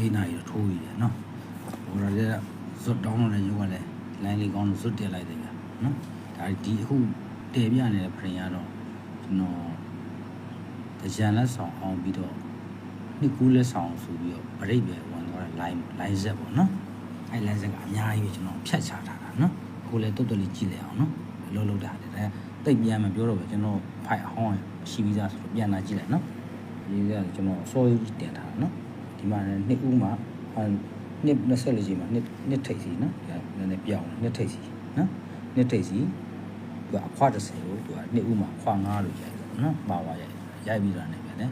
လေးနာရီတော့ထိုးရည်တယ်နော်ဟိုရတဲ့ဇွတ်တောင်းတော့လည်းရုပ်ကလည်းလိုင်းလေးကောင်းလို့ဇွတ်တက်လိုက်တယ်ဗျာနော်ဒါဒီအခုတည်ပြနေတဲ့ဖရင်ကတော့ကျွန်တော်ကြံလက်ဆောင်အောင်ပြီးတော့နှစ်ကူးလက်ဆောင်ဆိုပြီးတော့ဗရိတ်ပဲဝင်သွားတဲ့ line line set ပေါ့နော်အဲ line set ကအများကြီးပဲကျွန်တော်ဖြတ်ချထားတာနော်အခုလည်းတွတ်တွတ်လေးကြည့်လိုက်အောင်နော်အလုံးလုံးတာတယ်ဒါတိတ်ပြန်မပြောတော့ပဲကျွန်တော်ဖိုက်အဟောင်းရှိပြီးသားဆိုတော့ပြန်လာကြည့်လိုက်နော်ဒီကကျွန်တော် sorry တင်ထားတာနော် ဒီမှာလည်းနှစ်ဦးမှာအဲနှစ်24ချိန်မှာနှစ်နှစ်ထိပ်စီနော်ဒါနည်းနည်းပြောင်းတယ်နှစ်ထိပ်စီနော်နှစ်ထိပ်စီသူကအခွား30ကိုသူကနှစ်ဦးမှာခွာ9လို့ရိုက်တယ်နော်ပါဝါရိုက်ရိုက်ပြီးတော့နေပြန်တယ်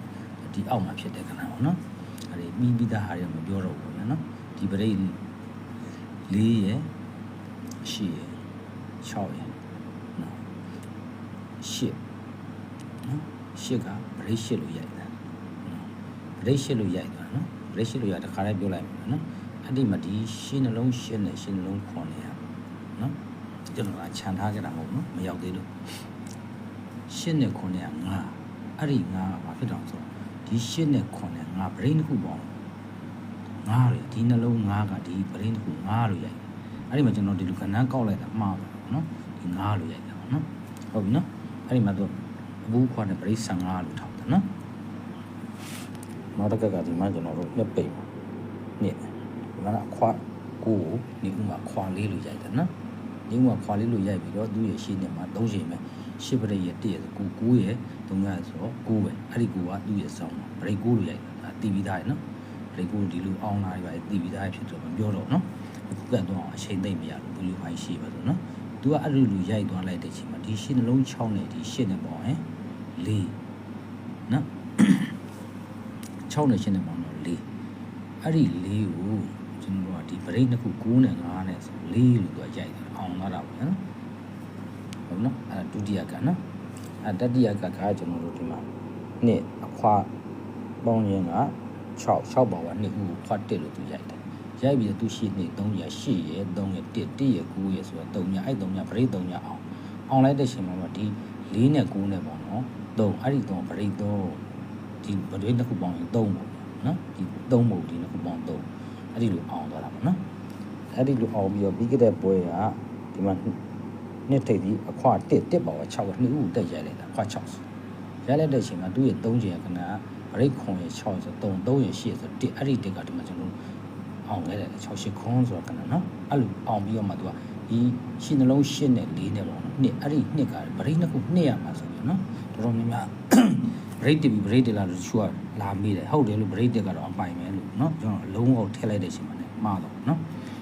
ဒီအောက်မှာဖြစ်တဲ့ခဏပေါ့နော်အဲဒီပြီးပြီးသားဟာတွေမပြောတော့ဘူးနော်ဒီပရိတ်၄ရယ်၈ရယ်6ရယ်နော်၈နော်၈ကပရိတ်၈လို့ရိုက်တာနော်ပရိတ်၈လို့ရိုက်တာနော် ပရိတ်၈လို့ရတခါလေးပြောလိုက်မယ်နော်အဲ့ဒီမှာဒီရှင်းနှလုံးရှင်းနဲ့ရှင်းနှလုံးခွန်နေရနော်ကျွန်တော်ကခြံထားကြတာမဟုတ်နော်မရောက်သေးလို့ရှင်းနဲ့ခွန်နဲ့ကငါအဲ့ဒီငါကဘာဖြစ်တော့ဆိုဒီရှင်းနဲ့ခွန်နဲ့ငါပရိတ်တစ်ခုပေါ့ငါလေဒီနှလုံးငါကဒီပရိတ်တစ်ခုငါလို့ရိုက်အဲ့ဒီမှာကျွန်တော်ဒီလူကဏ္ဍကောက်လိုက်တာမှားပါတော့နော်ဒီငါလို့ရိုက်တာပေါ့နော်ဟုတ်ပြီနော်အဲ့ဒီမှာတော့အဘူးခွန်နဲ့ပရိတ်15လို့ထောက်တယ်နော် နောက်တစ်ခါကဒီမှာကျွန်တော်တို့နှစ်ပိတ်နှစ်ဒီမှာအခွာကိုဒီဥမာခွာလေးလို့ရိုက်တယ်နော်ဒီဥမာခွာလေးလို့ရိုက်ပြီးတော့သူ့ရဲ့ရှင်းနေမှာ၃ချိန်ပဲရှစ်ပရိတ်ရဲ့တည့်ရဲ့ကို9ရဲ့3ရဲ့ဆိုတော့9ပဲအဲ့ဒီကိုကသူ့ရဲ့စောင်းပရိတ်9လို့ရိုက်တာတီးပြီးသားရနော်ပရိတ်9ဒီလိုအောင်လာပြီတီးပြီးသားဖြစ်တော့မပြောတော့နော်အခုကတော့အချိန်သိမ့်မရဘူးဘလူးပိုင်းရှိပါဆိုနော်သူကအဲ့လိုလူရိုက်သွားလိုက်တဲ့ချိန်မှာဒီရှင်းနှလုံး6နဲ့ဒီရှင်းနေပေါ့ဟင်၄နော် 6နဲ့ရှင်းနေပေါ့နော်၄အဲ့ဒီ၄ကိုကျွန်တော်တို့ကဒီပရိတ်နှစ်ခု9နဲ့9နဲ့ဆို၄လို့သူကရိုက်တယ်အောင်လာတာပေါ့နော်ဟုတ်နော်အဲ့ဒုတိယကနော်အဲ့တတိယကကကျွန်တော်တို့ဒီမှာနှစ်အခွာပေါင်းရင်က6 6ပေါင်းကနှစ်ခုခွာ1လို့သူရိုက်တယ်ရိုက်ပြီးတော့သူရှိနေ3ရ8ရ3ရ1 1ရ9ရဆိုတော့3ရအဲ့3ရပရိတ်3ရအောင်အောင်လိုက်တဲ့ချိန်မှာဒီ4နဲ့9နဲ့ပေါ့နော်3အဲ့ဒီ3ပရိတ်3 ဒီပရိတ်တစ်ခုပေါင်းရင်3ပေါ့နော်ဒီ3ပုံဒီနှစ်ခုပေါင်း3အဲ့ဒီလိုအောင်သွားတာပေါ့နော်အဲ့ဒီလိုအောင်ပြီးတော့ပြီးခဲ့တဲ့ပွဲကဒီမှာနှစ်ထိပ်ပြီးအခွာ1 1ပေါင်က6ကနှစ်ဦးတက်ရိုက်လိုက်တာအခွာ6ဆိုရိုက်လိုက်တဲ့အချိန်မှာသူ့ရဲ့3ချိန်ကခဏပရိတ်ခွန်ရဲ့6ဆို3 3ရဲ့8ဆို1အဲ့ဒီတစ်ကဒီမှာကျွန်တော်အောင်ခဲ့တယ်6 8ခွန်ဆိုတာကနော်အဲ့လိုအောင်ပြီးတော့မှသူကဒီရှင်းနှလုံးရှင်းနဲ့၄နဲ့ပေါ့နော်နှစ်အဲ့ဒီနှစ်ကပရိတ်နှစ်ခုနှစ်ရမှာဆိုပြီးနော်တော်တော်များများ break တပြီ break တလာလို့ချူကလာမိတယ်ဟုတ်တယ်လို့ break တက်ကတော့အပိုင်ပဲလို့เนาะကျွန်တော်အလုံးအောင်ထည့်လိုက်တဲ့အချိန်မှာလည်းမှားတော့เนาะ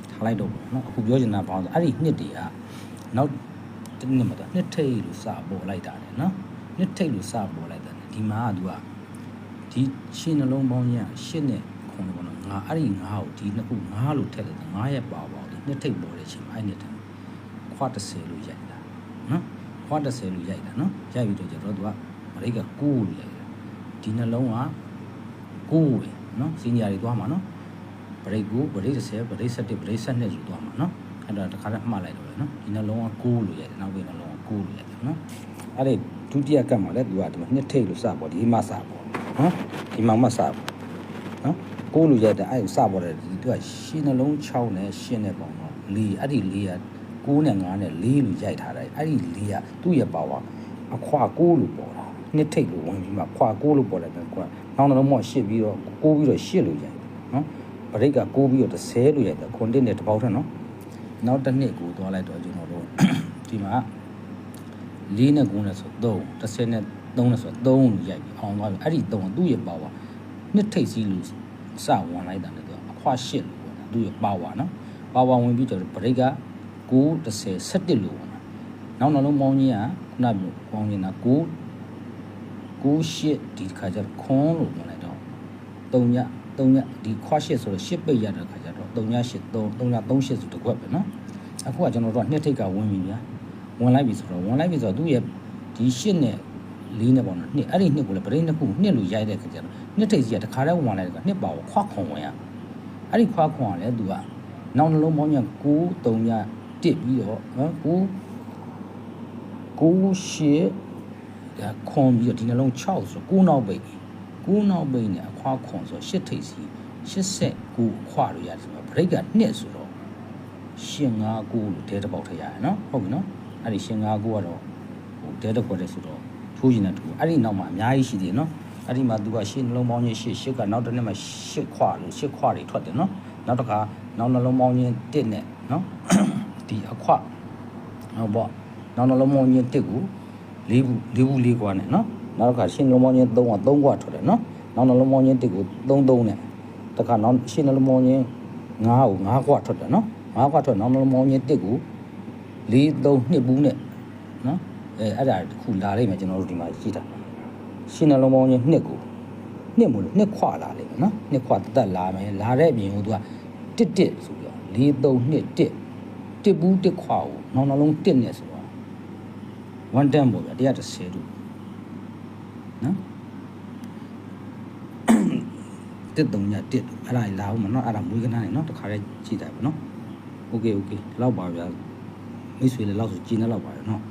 ထားလိုက်တော့ပေါ့เนาะအခုပြောချင်တာဘာလို့အဲ့ဒီနှစ်တွေကနောက်တနည်းမှာတော့နှစ်ထိတ်လို့စပေါ်လိုက်တာလေเนาะနှစ်ထိတ်လို့စပေါ်လိုက်တာဒီမှာက तू ကဒီရှင်းနှလုံးပေါင်းကြီးရှင်းနဲ့ခုံပေါ့နော်ငါအဲ့ဒီငါ့ကိုဒီနှစ်ခုငါလို့ထည့်လိုက်တာငါရဲ့ပါပါဒီနှစ်ထိတ်ပေါ်တဲ့အချိန်မှာအဲ့နှစ်ထခွာ30လို့ရိုက်တာเนาะခွာ30လို့ရိုက်တာเนาะရိုက်ပြီးတော့ကျတော့ तू က မရိတ်ကကိုးနေလိုက်ဒီနှလုံးကကိုးပဲနော်စီနီယာတွေသွားမှာနော်ဘရိတ်ကိုဘရိတ်30ဘရိတ်17ဘရိတ်12ဆိုသွားမှာနော်အဲ့ဒါတခါတည်းမှတ်လိုက်တော့လေနော်ဒီနှလုံးကကိုးလို့ရတယ်နောက်ပြီးနှလုံးကကိုးလို့ရတယ်နော်အဲ့ဒီဒုတိယကတ်မှာလည်းသူကဒီမှာနှစ်ထိပ်လို့စပေါ့ဒီမှာစပေါ့နော်ဒီမှာမှစပေါ့နော်ကိုးလို့ရတဲ့အဲ့စပေါ်တဲ့ဒီသူကရှင်းနှလုံး6နဲ့ရှင်းနဲ့ပေါ့နော်လေးအဲ့ဒီလေးက9နဲ့9နဲ့လေးလို့ရိုက်ထားတယ်အဲ့ဒီလေးကသူ့ရဲ့ပါဝါအခွာ9လို့ပေါ်တာ နှစ်ထိတ်လို့ဝင်ပြီးမှခွာ9လို့ပေါ်လိုက်တယ်ကွာနောက်တော့မော့ရှစ်ပြီးတော့9ပြီးတော့ရှစ်လို့ရိုက်တယ်နော်ဗရိတ်က9ပြီးတော့30လို့ရိုက်တယ်ခွန်တစ်နဲ့တစ်ပေါက်ထက်နော်နောက်တစ်နှစ်ကိုသွားလိုက်တော့ကျွန်တော်တို့ဒီမှာ4နဲ့9နဲ့ဆို3 30နဲ့3နဲ့ဆို3လို့ရိုက်ပြီးအောင်သွားပြီအဲ့ဒီ3ကသူ့ရဲ့ပါဝါနှစ်ထိတ်စီးလို့စဝင်လိုက်တာလေသူအခွာရှစ်လို့ပေါ့နော်သူ့ရဲ့ပါဝါနော်ပါဝါဝင်ပြီးတော့ဗရိတ်က9 30 17လို့ပေါ့နော်နောက်နောက်လုံးမောင်းကြီးကခုနကပေါင်းနေတာ9 9ရှစ်ဒီခါကျတော့ခွန်လို့ပြောလိုက်တော့3ည3ညဒီခွာရှစ်ဆိုတော့ရှစ်ပိတ်ရတဲ့ခါကျတော့3ညရှစ်3 3ည3ရှစ်ဆိုတစ်ခွက်ပဲနော်အခုကကျွန်တော်တို့ကနှစ်ထိတ်ကဝင်ပြီဗျာဝင်လိုက်ပြီဆိုတော့ဝင်လိုက်ပြီဆိုတော့သူ့ရဲ့ဒီရှစ်နဲ့လေးနဲ့ပေါ့နော်နှစ်အဲ့ဒီနှစ်ကိုလည်းပရိနှစ်ခုနှစ်လို့ရိုက်တဲ့ခါကျတော့နှစ်ထိတ်ကြီးကတခါတည်းဝင်လိုက်တဲ့ကနှစ်ပါကိုခွာခွန်ဝင်ရအဲ့ဒီခွာခွန်ကလည်းသူကနောက်နှလုံးပေါင်းည9 3ညတစ်ပြီးတော့နော်9 9ရှစ်ဒါ ခွန်ပြီးတော့ဒီနှလုံး6ဆို9နောက်ပိတ်9နောက်ပိတ်နဲ့အခွာခွန်ဆို10ထိပ်စီ89ခွလို့ရတယ်ဆိုတော့ break ကနှစ်ဆိုတော့859လို့တဲတစ်ပေါက်ထည့်ရတယ်နော်ဟုတ်ပြီနော်အဲ့ဒီ859ကတော့ဟိုတဲတစ်ခွက်တည်းဆိုတော့ထိုးရင်လည်းထိုးအဲ့ဒီနောက်မှာအများကြီးရှိသေးတယ်နော်အဲ့ဒီမှာသူကရှင်းနှလုံးပေါင်းချင်း8 8ကနောက်တစ်နေ့မှာ8ခွလို့8ခွတွေထွက်တယ်နော်နောက်တစ်ခါနောက်နှလုံးပေါင်းချင်း1နဲ့နော်ဒီအခွဟုတ်ပေါ့နောက်နှလုံးပေါင်းချင်း1ကို ၄ဘူး၄ဘူး၄ခွနဲ့နော်နောက်တစ်ခါရှင်းနှလုံးပေါင်းချင်း3က3ခွထွက်တယ်နော်နောက်နှလုံးပေါင်းချင်း1ကို3 3နဲ့တခါနောက်ရှင်းနှလုံးပေါင်းချင်း9ကို9ခွထွက်တယ်နော်9ခွထွက်နောက်နှလုံးပေါင်းချင်း1ကို4 3 2ဘူးနဲ့နော်အဲအဲ့ဒါတစ်ခုလာလိမ့်မယ်ကျွန်တော်တို့ဒီမှာကြည့်တာရှင်းနှလုံးပေါင်းချင်း2ကိုနှစ်မို့လို့နှစ်ခွလာလိမ့်မယ်နော်နှစ်ခွတက်တက်လာမယ်လာတဲ့အပြင်ကိုသူကတစ်တစ်ဆိုပြီးတော့4 3 2 1တစ်ဘူးတစ်ခွာကိုနောက်နှလုံးတစ်နဲ့ဆိုတော့ one time ပေါ့ဗျာ130တို့နော်တစ်တုံညတစ်အဲ့ဒါလာအောင်မနော်အဲ့ဒါမွေးကနားနေနော်တခါလေးကြည့်တယ်ပေါ့နော်โอเคโอเคလောက်ပါဗျာမိတ်ဆွေလည်းလောက်ဆိုကျင်းတဲ့လောက်ပါရနော်